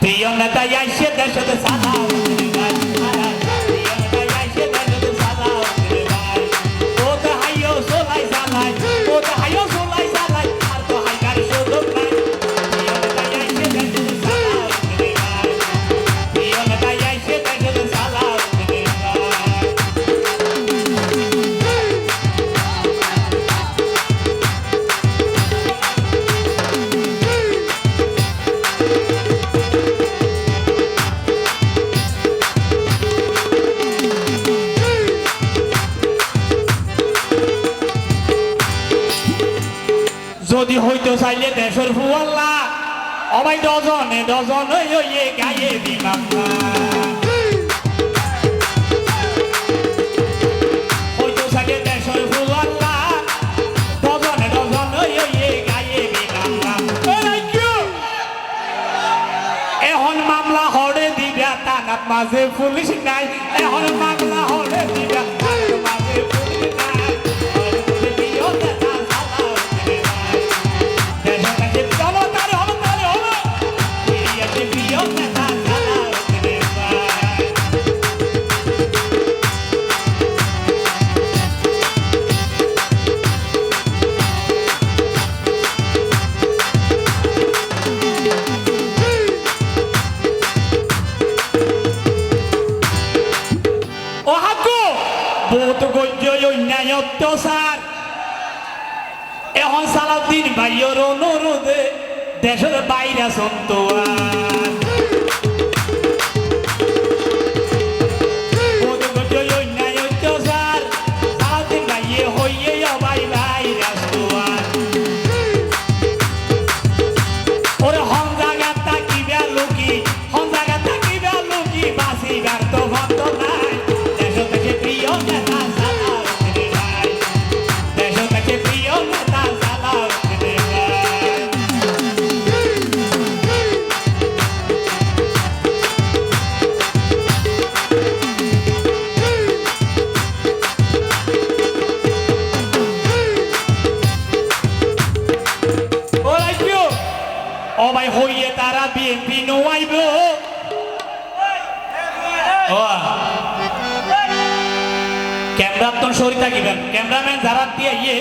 প্রিয় নেতা আইসে দেশে সালাম যদি হইতো চাইলে দেশের ফুয়াল্লা অবাই ডজনে ডজন হইয়ে গায়ে হইয়ে গায়ে মামলা হরে দিবা তানাত মাঝে পুলিশ নাই। এখন মামলা হরে দিবা এখন সালাউদ্দিন ভাইয়ের অনুরোধে দেশের বাইরে সন্তোয়া থাকিবেন। ক্যামেরাম্যান যারা দিয়ে ইয়ে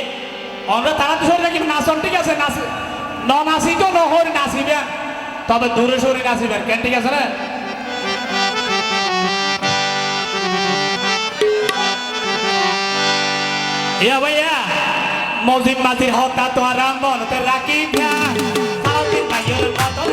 আমরা তারা তো সরি থাকিবেন নাচন, ঠিক আছে, নাচ, ন নাচি তো নহরি নাচিবেন তবে দূরে সরি নাচিবেন কেন ঠিক আছে না? ইয়া ভাইয়া, মজিদ মাঝির হতা তো আর মনতে রাখিবা। সারাদিন ভাইয়ের মতন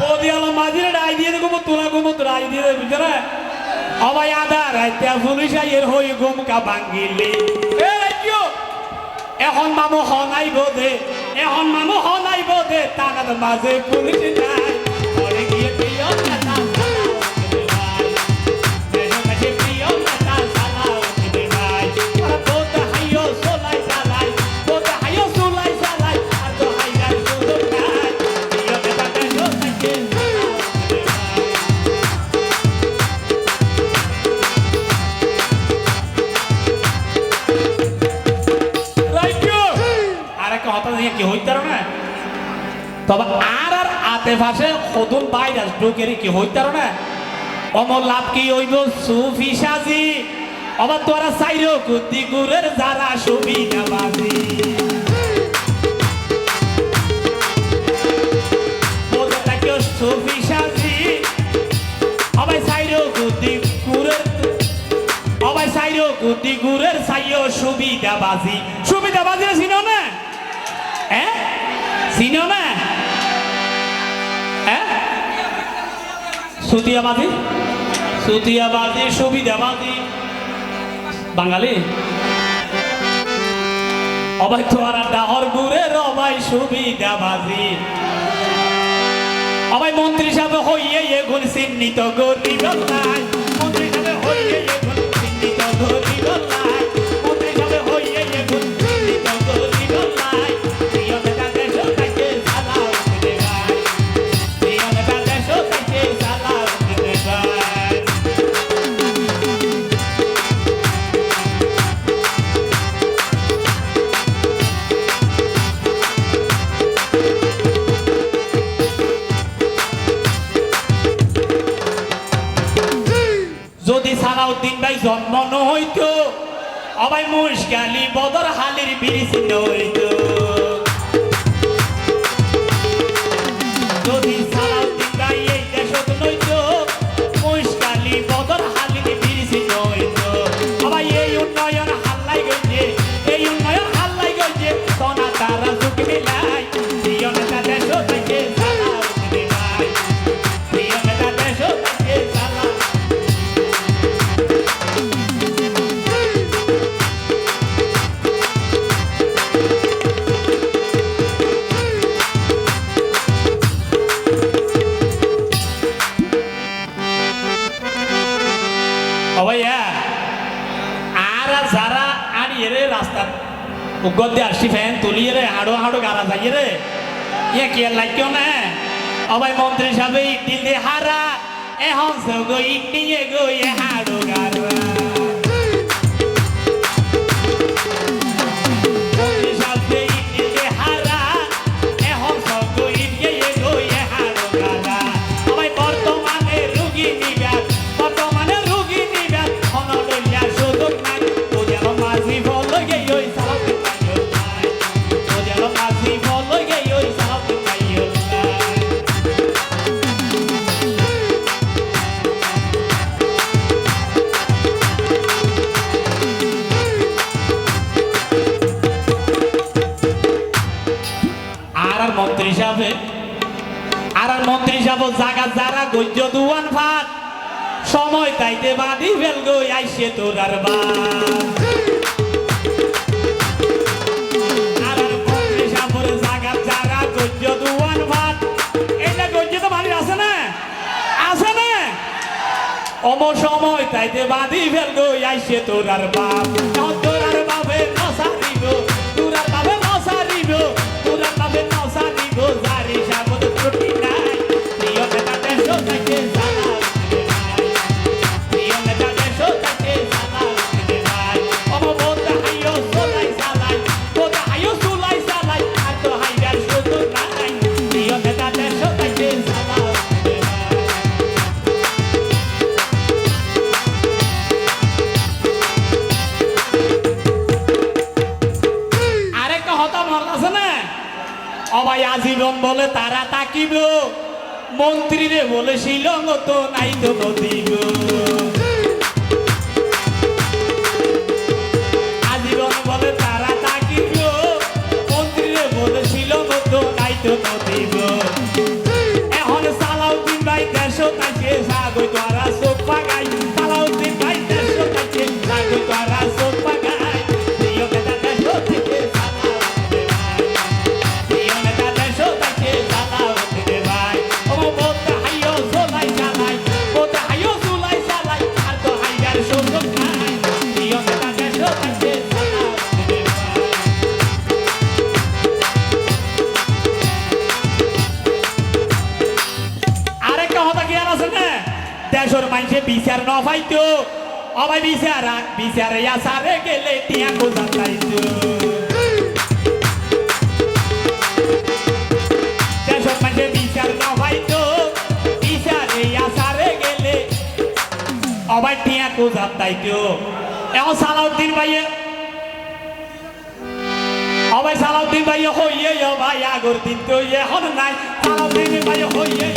পদিয়াল মাঝির ডাই দিয়ে দেবো তোলা গোমত রাই দিয়ে দেবে বুঝছে না অবাই আদা হই গোমকা ভাঙ্গিলে এ রাজ্য এখন মামু হনাই বোধে এখন মানুহ নাই বোধে তার মাঝে পুলিশ যায় দিয়ে কি হইতার না? তবে আর আর আতে কি হইতার না? অমর লাভ কি হইব সুফি সাজি? তোরা গুরের যারা সুবিধা বাজি। অবাই গুরের সাইও সুবিধাবাজি সুবিধাবাজি চিনো না? চিনো না হ্যাঁ? সুতিয়াবাজি সুতিয়াবাজি সুবিধাবাজি বাঙালি? অবাই তোয়ারা ডাহর গুরের অবাই সুবিধাবাজি অবাই মন্ত্রী সাহেব হইয়ে এগুন চিহ্নিত গরিব নাই যদি সালাউদ্দিন ভাই জন্ম ন হইতো অবাই মুশকালি বদর হালির বিরিশ হইতো যদি উগত আসছি ফ্যান তুলিয়ে রে, হাড়ো হাড়ো গারা যাইয়ে রে। ইয়ে কে লাগিও না? অবাই মন্ত্রী সাহেব ইটি দে হারা এখন সব গই গো গই হাড়ো গারা মন্ত্রী সাহেব আর মন্ত্রী সাহেব জাগা যারা গজ্য দুয়ান ভাত। সময় তাইতে বাঁধি ফেল গো আইসে তোর আর বাদ আর আর মন্ত্রী সাহেবের জাগা যারা গজ্য দুয়ান ভাত। এটা গজ্য তো বাড়ি আছে না? আছে না? অম সময় তাইতে বাঁধি ফেল গো আইসে তোর আর বাপ তোর আর বাপে অবাই আজীবন বলে তারা তাকিব। মন্ত্রীরে বলে শিলং তো নাই তো আজীবন বলে তারা তাকিব। মন্ত্রীরে বলে শিলং তো নাই তো নদীব অবাই বিচার বিচার ইয়া সারে গেলে টিয়া কোজা পাইতো দেশের মানুষে বিচার ন পাইতো বিচার ইয়া সারে গেলে সালাউদ্দিন ভাইয়ে অবাই সালাউদ্দিন ভাই হইয়ে ভাই আগর দিন তো এখন নাই সালাউদ্দিন ভাই হইয়ে